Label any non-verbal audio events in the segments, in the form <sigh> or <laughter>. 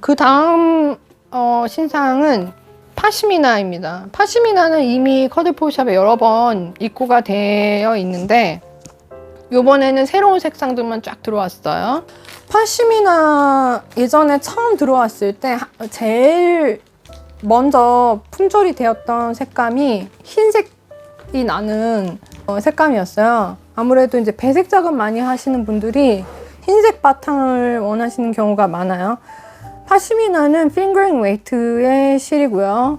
그 다음 어, 신상은 파시미나입니다. 파시미나는 이미 커드포샵에 여러 번 입고가 되어 있는데 요번에는 새로운 색상들만 쫙 들어왔어요. 파시미나 예전에 처음 들어왔을 때 하- 제일 먼저 품절이 되었던 색감이 흰색이 나는 어, 색감이었어요. 아무래도 이제 배색 작업 많이 하시는 분들이 흰색 바탕을 원하시는 경우가 많아요. 파시미나는 핑거링 웨이트의 실이고요.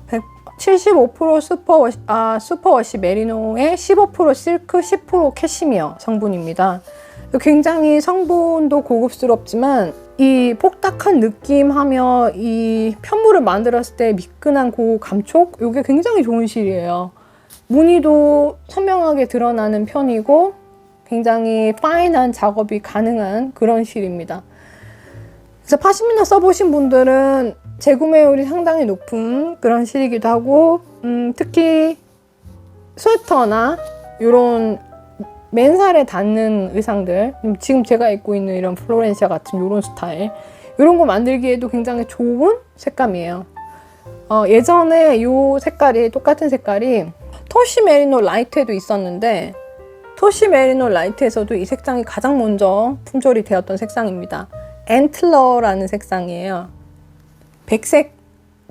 75% 슈퍼 워시, 아, 슈퍼 워시 메리노의 15% 실크, 10% 캐시미어 성분입니다. 굉장히 성분도 고급스럽지만 이 폭닥한 느낌하며 이 편물을 만들었을 때 미끈한 그 감촉 이게 굉장히 좋은 실이에요. 무늬도 선명하게 드러나는 편이고 굉장히 파인한 작업이 가능한 그런 실입니다. 그래서 파시미나 써보신 분들은 재구매율이 상당히 높은 그런 실이기도 하고 음, 특히 스웨터나 이런 맨살에 닿는 의상들 음, 지금 제가 입고 있는 이런 플로렌시아 같은 이런 스타일 이런 거 만들기에도 굉장히 좋은 색감이에요. 어, 예전에 이 색깔이 똑같은 색깔이 토시 메리노 라이트에도 있었는데 토시 메리노 라이트에서도 이 색상이 가장 먼저 품절이 되었던 색상입니다. 앤틀러라는 색상이에요. 백색,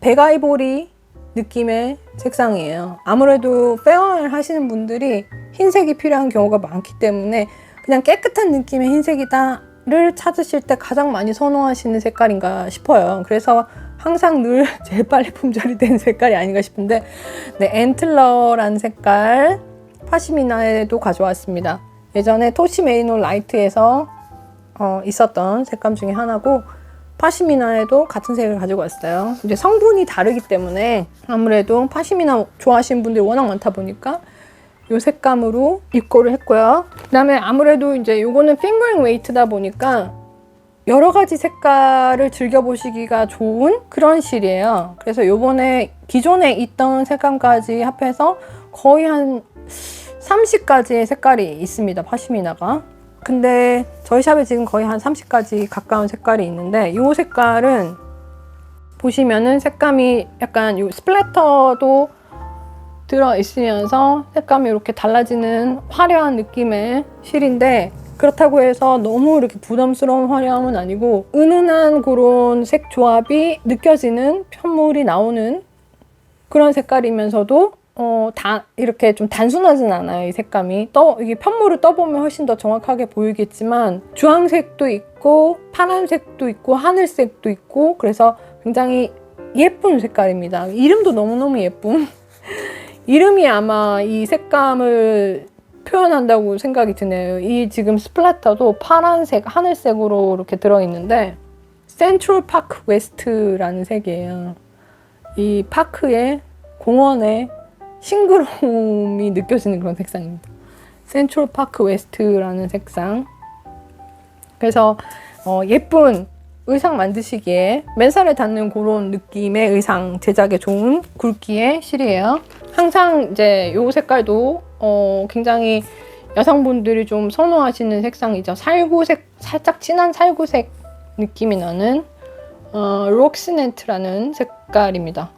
백아이보리 느낌의 색상이에요. 아무래도 페어를 하시는 분들이 흰색이 필요한 경우가 많기 때문에 그냥 깨끗한 느낌의 흰색이다를 찾으실 때 가장 많이 선호하시는 색깔인가 싶어요. 그래서 항상 늘 제일 빨리 품절이 되는 색깔이 아닌가 싶은데 네, 앤틀러라는 색깔 파시미나에도 가져왔습니다. 예전에 토시 메이노 라이트에서 어, 있었던 색감 중에 하나고 파시미나에도 같은 색을 가지고 왔어요. 이제 성분이 다르기 때문에 아무래도 파시미나 좋아하시는 분들이 워낙 많다 보니까 이 색감으로 입고를 했고요. 그다음에 아무래도 이제 요거는 핑거링 웨이트다 보니까 여러 가지 색깔을 즐겨보시기가 좋은 그런 실이에요. 그래서 요번에 기존에 있던 색감까지 합해서 거의 한 30가지의 색깔이 있습니다. 파시미나가. 근데 저희 샵에 지금 거의 한 30가지 가까운 색깔이 있는데 이 색깔은 보시면은 색감이 약간 요 스플래터도 들어 있으면서 색감이 이렇게 달라지는 화려한 느낌의 실인데 그렇다고 해서 너무 이렇게 부담스러운 화려함은 아니고 은은한 그런 색 조합이 느껴지는 편물이 나오는 그런 색깔이면서도 어, 다 이렇게 좀 단순하진 않아요, 이 색감이. 떠, 이게 편물을 떠보면 훨씬 더 정확하게 보이겠지만, 주황색도 있고, 파란색도 있고, 하늘색도 있고, 그래서 굉장히 예쁜 색깔입니다. 이름도 너무너무 예쁜. <laughs> 이름이 아마 이 색감을 표현한다고 생각이 드네요. 이 지금 스플래터도 파란색, 하늘색으로 이렇게 들어있는데, 센트럴 파크 웨스트라는 색이에요. 이 파크의 공원에 싱그러움이 느껴지는 그런 색상입니다. 센트럴 파크 웨스트라는 색상. 그래서 어, 예쁜 의상 만드시기에 맨살에 닿는 그런 느낌의 의상 제작에 좋은 굵기의 실이에요. 항상 이제 이 색깔도 어, 굉장히 여성분들이 좀 선호하시는 색상이죠. 살구색, 살짝 진한 살구색 느낌이 나는 어, 록시넨트라는 색깔입니다.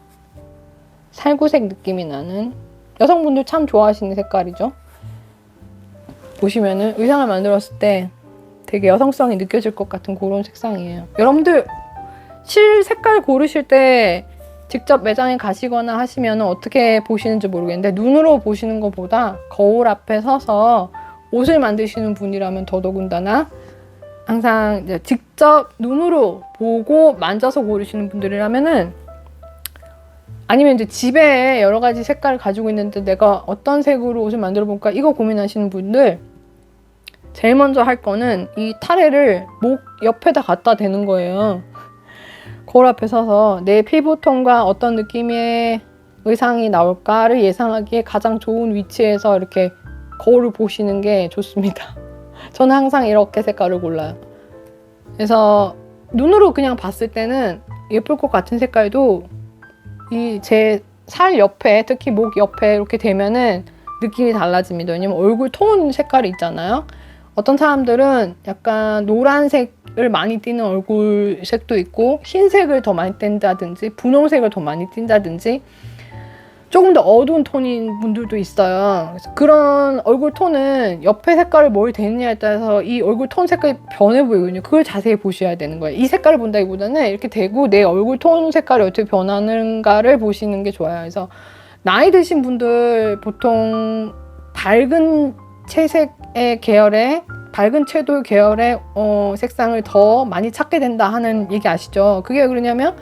살구색 느낌이 나는 여성분들 참 좋아하시는 색깔이죠. 보시면은 의상을 만들었을 때 되게 여성성이 느껴질 것 같은 그런 색상이에요. 여러분들 실 색깔 고르실 때 직접 매장에 가시거나 하시면 어떻게 보시는지 모르겠는데 눈으로 보시는 것보다 거울 앞에 서서 옷을 만드시는 분이라면 더더군다나 항상 직접 눈으로 보고 만져서 고르시는 분들이라면은 아니면 이제 집에 여러 가지 색깔을 가지고 있는데 내가 어떤 색으로 옷을 만들어 볼까 이거 고민하시는 분들 제일 먼저 할 거는 이 타레를 목 옆에다 갖다 대는 거예요. 거울 앞에 서서 내 피부톤과 어떤 느낌의 의상이 나올까를 예상하기에 가장 좋은 위치에서 이렇게 거울을 보시는 게 좋습니다. <laughs> 저는 항상 이렇게 색깔을 골라요. 그래서 눈으로 그냥 봤을 때는 예쁠 것 같은 색깔도 이 제 살 옆에 특히 목 옆에 이렇게 되면은 느낌이 달라집니다. 왜냐면 얼굴 톤 색깔이 있잖아요. 어떤 사람들은 약간 노란색을 많이 띠는 얼굴 색도 있고 흰색을 더 많이 띈다든지 분홍색을 더 많이 띈다든지 조금 더 어두운 톤인 분들도 있어요. 그래서 그런 얼굴 톤은 옆에 색깔을 뭘 대느냐에 따라서 이 얼굴 톤 색깔이 변해 보이거든요. 그걸 자세히 보셔야 되는 거예요. 이 색깔을 본다기보다는 이렇게 대고 내 얼굴 톤 색깔이 어떻게 변하는가를 보시는 게 좋아요. 그래서 나이 드신 분들 보통 밝은 채색의 계열의 밝은 채도 계열의 어, 색상을 더 많이 찾게 된다 하는 얘기 아시죠? 그게 왜 그러냐면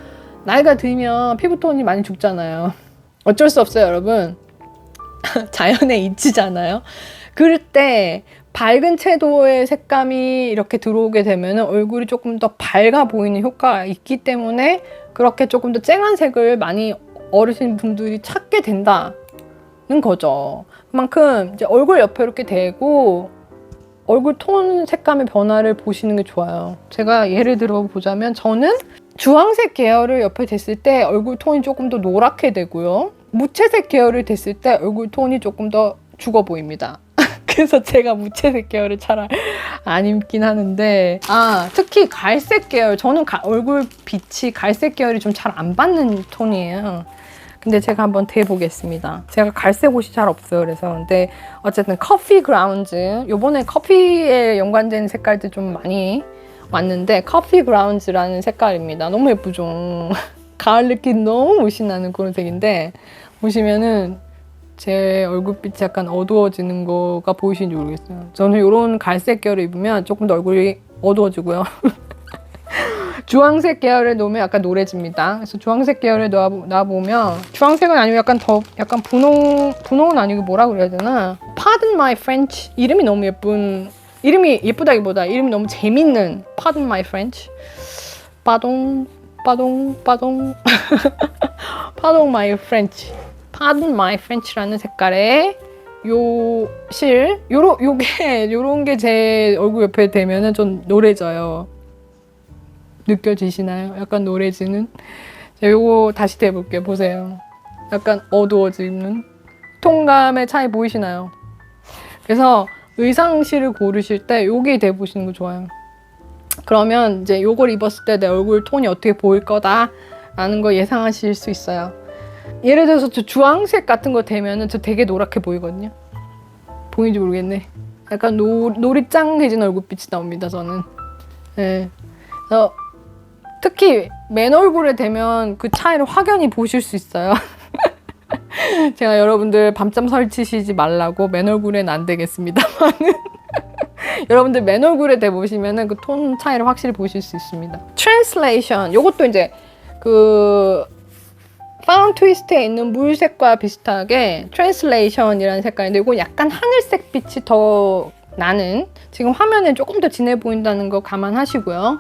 나이가 들면 피부톤이 많이 죽잖아요. 어쩔 수 없어요, 여러분. <laughs> 자연의 이치잖아요. 그럴 때 밝은 채도의 색감이 이렇게 들어오게 되면 얼굴이 조금 더 밝아 보이는 효과가 있기 때문에 그렇게 조금 더 쨍한 색을 많이 어르신 분들이 찾게 된다는 거죠. 그만큼 이제 얼굴 옆에 이렇게 대고 얼굴 톤 색감의 변화를 보시는 게 좋아요. 제가 예를 들어 보자면 저는 주황색 계열을 옆에 댔을 때 얼굴 톤이 조금 더 노랗게 되고요. 무채색 계열을 댔을 때 얼굴 톤이 조금 더 죽어 보입니다. <laughs> 그래서 제가 무채색 계열을 잘안 입긴 하는데 아 특히 갈색 계열 저는 가- 얼굴 빛이 갈색 계열이 좀 잘 안 받는 톤이에요. 근데 제가 한번 대보겠습니다. 제가 갈색 옷이 잘 없어요. 그래서 근데 어쨌든 커피 그라운즈 요번에 커피에 연관된 색깔들 좀 많이 왔는데 커피 그라운즈라는 색깔입니다. 너무 예쁘죠. <laughs> 가을 느낌 너무 무신 나는 그런 색인데 보시면은 제 얼굴빛이 약간 어두워지는 거가 보이시는지 모르겠어요. 저는 이런 갈색 계열을 입으면 조금 더 얼굴이 어두워지고요. <laughs> 주황색 계열을 놓으면 약간 노래집니다. 그래서 주황색 계열을 놔, 놔보면 주황색은 아니고 약간 더 약간 분홍 분홍은 아니고 뭐라 그래야 되나? Pardon my French 이름이 너무 예쁜 이름이 예쁘다기보다 이름이 너무 재밌는 Pardon my French 빠동 빠동 빠동 Pardon my French Pardon my French라는 색깔의 요 실, 요로, 요게, <laughs> 요런 게 제 얼굴 옆에 대면은 좀 노래져요. 느껴지시나요? 약간 노래지는? 자, 요거 다시 대볼게요. 보세요. 약간 어두워지는? 통감의 차이 보이시나요? 그래서 의상실을 고르실 때 요게 대보시는 거 좋아요. 그러면 이제 요걸 입었을 때 내 얼굴 톤이 어떻게 보일 거다 라는 거 예상하실 수 있어요. 예를 들어서 저 주황색 같은 거 되면은 저 되게 노랗게 보이거든요. 보이는지 모르겠네. 약간 노, 노릿장해진 얼굴빛이 나옵니다, 저는. 예. 그래서 특히 맨 얼굴에 되면 그 차이를 확연히 보실 수 있어요. <laughs> <laughs> 제가 여러분들 밤잠 설치시지 말라고 맨 얼굴엔 안 되겠습니다만은 <laughs> 여러분들 맨 얼굴에 대 보시면은 그 톤 차이를 확실히 보실 수 있습니다. 트랜슬레이션 요것도 이제 그 파운 트위스트에 있는 물색과 비슷하게 트랜슬레이션이라는 색깔인데 이건 약간 하늘색 빛이 더 나는 지금 화면에 조금 더 진해 보인다는 거 감안하시고요.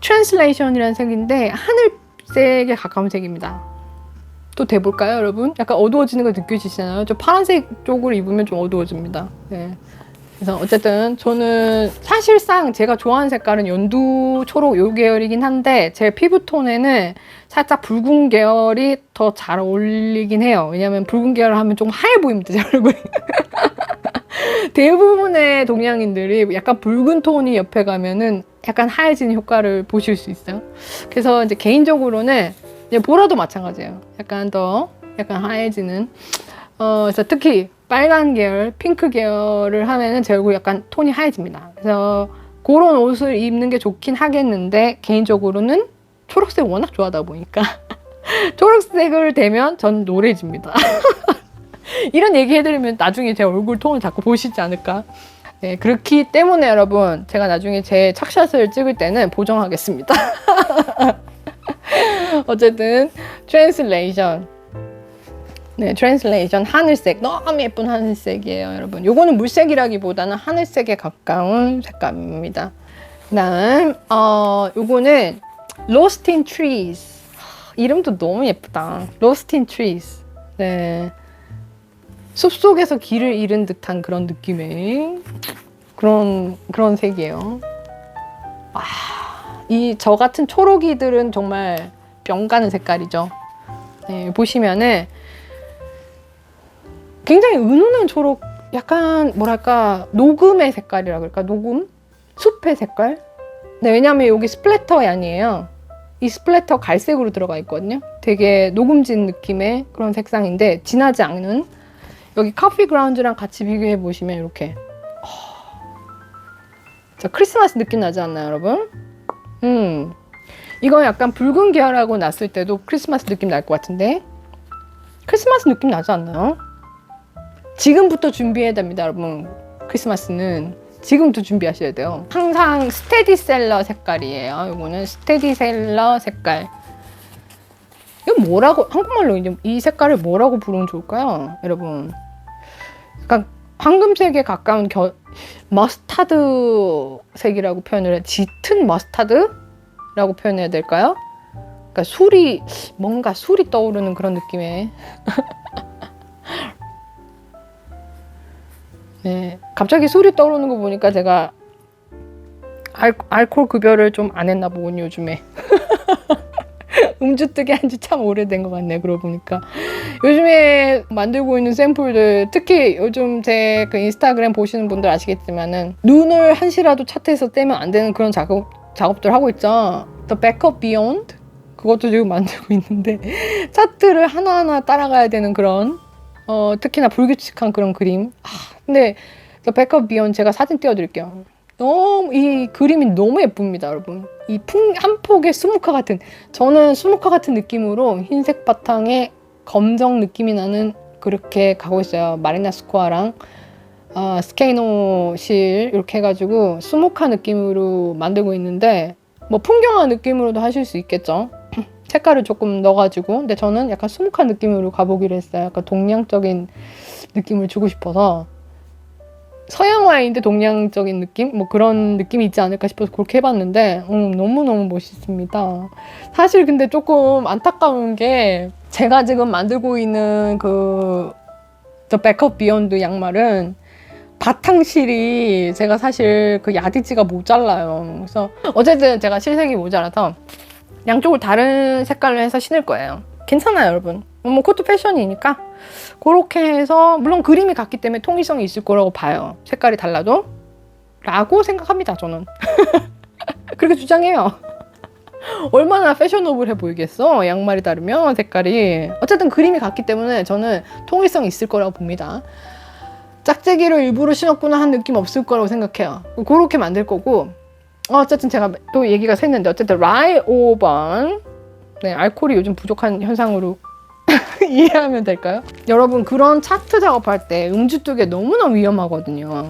트랜슬레이션이라는 색인데 하늘색에 가까운 색입니다. 또 대볼까요, 여러분? 약간 어두워지는 거 느껴지시나요? 저 파란색 쪽을 입으면 좀 어두워집니다. 네. 그래서 어쨌든 저는 사실상 제가 좋아하는 색깔은 연두 초록 요 계열이긴 한데 제 피부톤에는 살짝 붉은 계열이 더 잘 어울리긴 해요. 왜냐면 붉은 계열 하면 좀 하얘 보입니다, <laughs> 제 얼굴이. 대부분의 동양인들이 약간 붉은 톤이 옆에 가면은 약간 하얘지는 효과를 보실 수 있어요. 그래서 이제 개인적으로는 보라도 마찬가지예요. 약간 더 약간 하얘지는. 어, 그래서 특히 빨간 계열, 핑크 계열을 하면은 제 얼굴 약간 톤이 하얘집니다. 그래서 그런 옷을 입는 게 좋긴 하겠는데 개인적으로는 초록색 워낙 좋아하다 보니까 <laughs> 초록색을 대면 전 노래집니다. <laughs> 이런 얘기 해드리면 나중에 제 얼굴 톤을 자꾸 보시지 않을까. 네, 그렇기 때문에 여러분 제가 나중에 제 착샷을 찍을 때는 보정하겠습니다. <laughs> <laughs> 어쨌든 트랜슬레이션 네, 트랜슬레이션 하늘색 너무 예쁜 하늘색이에요, 여러분. 요거는 물색이라기보다는 하늘색에 가까운 색감입니다. 그다음 어 요거는 Lost in Trees 하, 이름도 너무 예쁘다. Lost in Trees. 네. 숲속에서 길을 잃은 듯한 그런 느낌의 그런 그런 색이에요. 아, 이 저 같은 초록이들은 정말 병 가는 색깔이죠. 네, 보시면은 굉장히 은은한 초록 약간 뭐랄까 녹음의 색깔이라 그럴까? 녹음? 숲의 색깔? 네 왜냐면 여기 스플래터 얀이에요. 이 스플래터 갈색으로 들어가 있거든요. 되게 녹음진 느낌의 그런 색상인데 진하지 않은. 여기 커피 그라운드랑 같이 비교해 보시면 이렇게. 자 크리스마스 느낌 나지 않나요 여러분 음 이거 약간 붉은 계열하고 났을 때도 크리스마스 느낌 날 것 같은데 크리스마스 느낌 나지 않나요? 지금부터 준비해야 됩니다, 여러분. 크리스마스는 지금부터 준비하셔야 돼요. 항상 스테디셀러 색깔이에요. 이거는 스테디셀러 색깔. 이거 뭐라고 한국말로 이제 이 색깔을 뭐라고 부르면 좋을까요, 여러분? 약간 황금색에 가까운 겨, 머스타드 색이라고 표현을 해. 짙은 머스타드라고 표현해야 될까요? 그러니까 술이 뭔가 술이 떠오르는 그런 느낌의 <laughs> 네 갑자기 술이 떠오르는 거 보니까 제가 알, 알코올 급여를 좀 안 했나 보군 요즘에 <laughs> 음주 뜨게 한 지 참 오래된 것 같네요 그러고 보니까 요즘에 만들고 있는 샘플들 특히 요즘 제 그 인스타그램 보시는 분들 아시겠지만은 눈을 한시라도 차트에서 떼면 안 되는 그런 작업 작업들 하고 있죠 The Backup Beyond 그것도 지금 만들고 있는데 <laughs> 차트를 하나하나 따라가야 되는 그런 어, 특히나 불규칙한 그런 그림. 아, 근데 그 백업 비온 제가 사진 띄워드릴게요. 너무 이 그림이 너무 예쁩니다, 여러분. 이 풍 한 폭의 수묵화 같은 저는 수묵화 같은 느낌으로 흰색 바탕에 검정 느낌이 나는 그렇게 가고 있어요. 마리나 스코아랑 아, 스케이노 실 이렇게 해가지고 수묵화 느낌으로 만들고 있는데 뭐 풍경화 느낌으로도 하실 수 있겠죠. <clears throat> 색깔을 조금 넣어가지고 근데 저는 약간 수묵한 느낌으로 가보기로 했어요. 약간 동양적인 느낌을 주고 싶어서 서양 와인인데 동양적인 느낌? 뭐 그런 느낌이 있지 않을까 싶어서 그렇게 해봤는데 음, 너무너무 멋있습니다. 사실 근데 조금 안타까운 게 제가 지금 만들고 있는 그 The Backup Beyond 양말은 바탕실이 제가 사실 그 야디지가 모자라요. 그래서 어쨌든 제가 실색이 모자라서 양쪽을 다른 색깔로 해서 신을 거예요. 괜찮아요, 여러분. 뭐 그것도 패션이니까 그렇게 해서 물론 그림이 같기 때문에 통일성이 있을 거라고 봐요. 색깔이 달라도 라고 생각합니다, 저는. <laughs> 그렇게 주장해요. <laughs> 얼마나 패셔너블해 보이겠어? 양말이 다르면 색깔이. 어쨌든 그림이 같기 때문에 저는 통일성이 있을 거라고 봅니다. 짝재기를 일부러 신었구나 한 느낌 없을 거라고 생각해요. 그렇게 만들 거고 어, 어쨌든 제가 또 얘기가 샜는데 어쨌든 라이 5번 네 알코올이 요즘 부족한 현상으로 <laughs> 이해하면 될까요? 여러분 그런 차트 작업할 때 음주 뚝에 너무나 위험하거든요.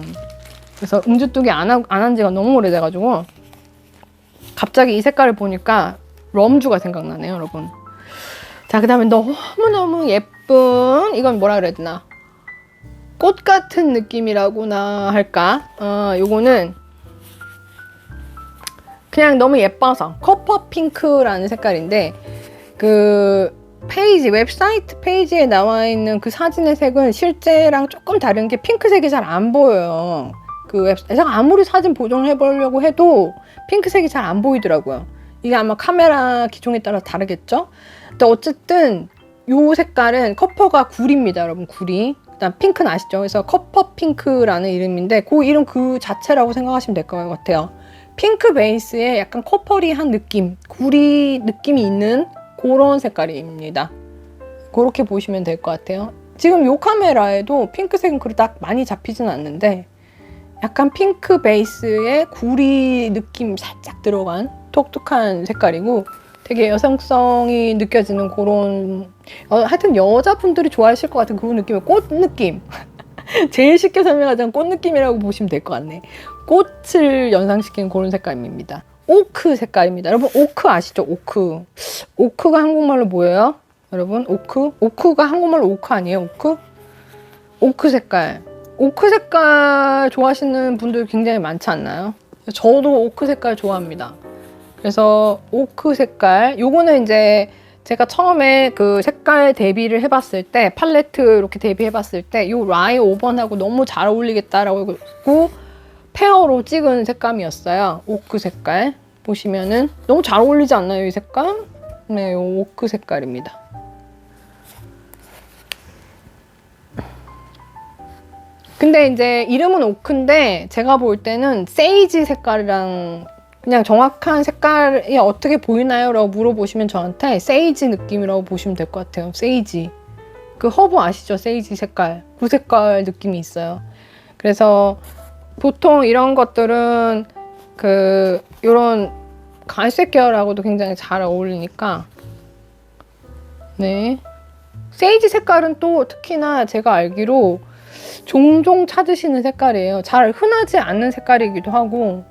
그래서 음주 뚝이 안한 안 지가 너무 오래돼가지고 갑자기 이 색깔을 보니까 럼주가 생각나네요, 여러분. 자, 그 다음에 너무너무 예쁜, 이건 뭐라 그래야 되나. 꽃 같은 느낌이라고나 할까? 어, 요거는 그냥 너무 예뻐서 커퍼 핑크라는 색깔인데 그 페이지 웹사이트 페이지에 나와 있는 그 사진의 색은 실제랑 조금 다른 게 핑크색이 잘 안 보여요. 그 웹, 제가 아무리 사진 보정을 해보려고 해도 핑크색이 잘 안 보이더라고요. 이게 아마 카메라 기종에 따라 다르겠죠? 근데 어쨌든 요 색깔은 커퍼가 구리입니다, 여러분. 구리. 일단 핑크는 아시죠? 그래서 커퍼 핑크라는 이름인데 그 이름 그 자체라고 생각하시면 될 것 같아요. 핑크 베이스에 약간 커퍼리한 느낌, 구리 느낌이 있는 그런 색깔입니다. 그렇게 보시면 될 것 같아요. 지금 이 카메라에도 핑크색은 그렇게 많이 잡히진 않는데 약간 핑크 베이스에 구리 느낌 살짝 들어간 톡톡한 색깔이고 되게 여성성이 느껴지는 그런 어, 하여튼 여자분들이 좋아하실 것 같은 그런 느낌의 꽃 느낌 <laughs> 제일 쉽게 설명하자면 꽃 느낌이라고 보시면 될 것 같네 꽃을 연상시키는 그런 색감입니다 오크 색깔입니다. 여러분 오크 아시죠? 오크. 오크가 한국말로 뭐예요? 여러분 오크? 오크가 한국말로 오크 아니에요? 오크? 오크 색깔. 오크 색깔 좋아하시는 분들 굉장히 많지 않나요? 저도 오크 색깔 좋아합니다. 그래서 오크 색깔 요거는 이제 제가 처음에 그 색깔 대비를 해봤을 때 팔레트 이렇게 대비해봤을 때 요 라이 5번하고 너무 잘 어울리겠다라고 페어로 찍은 색감이었어요 오크 색깔 보시면은 너무 잘 어울리지 않나요 이 색감? 네, 요 오크 색깔입니다 근데 이제 이름은 오크인데 제가 볼 때는 세이지 색깔이랑 그냥 정확한 색깔이 어떻게 보이나요? 라고 물어보시면 저한테 세이지 느낌이라고 보시면 될 것 같아요. 세이지. 그 허브 아시죠? 세이지 색깔. 그 색깔 느낌이 있어요. 그래서 보통 이런 것들은 그 이런 갈색 계열하고도 굉장히 잘 어울리니까 네. 세이지 색깔은 또 특히나 제가 알기로 종종 찾으시는 색깔이에요. 잘 흔하지 않는 색깔이기도 하고,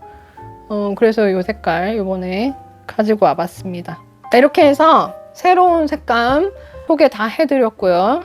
어, 그래서 이 색깔 이번에 가지고 와봤습니다. 이렇게 해서 새로운 색감 소개 다 해드렸고요.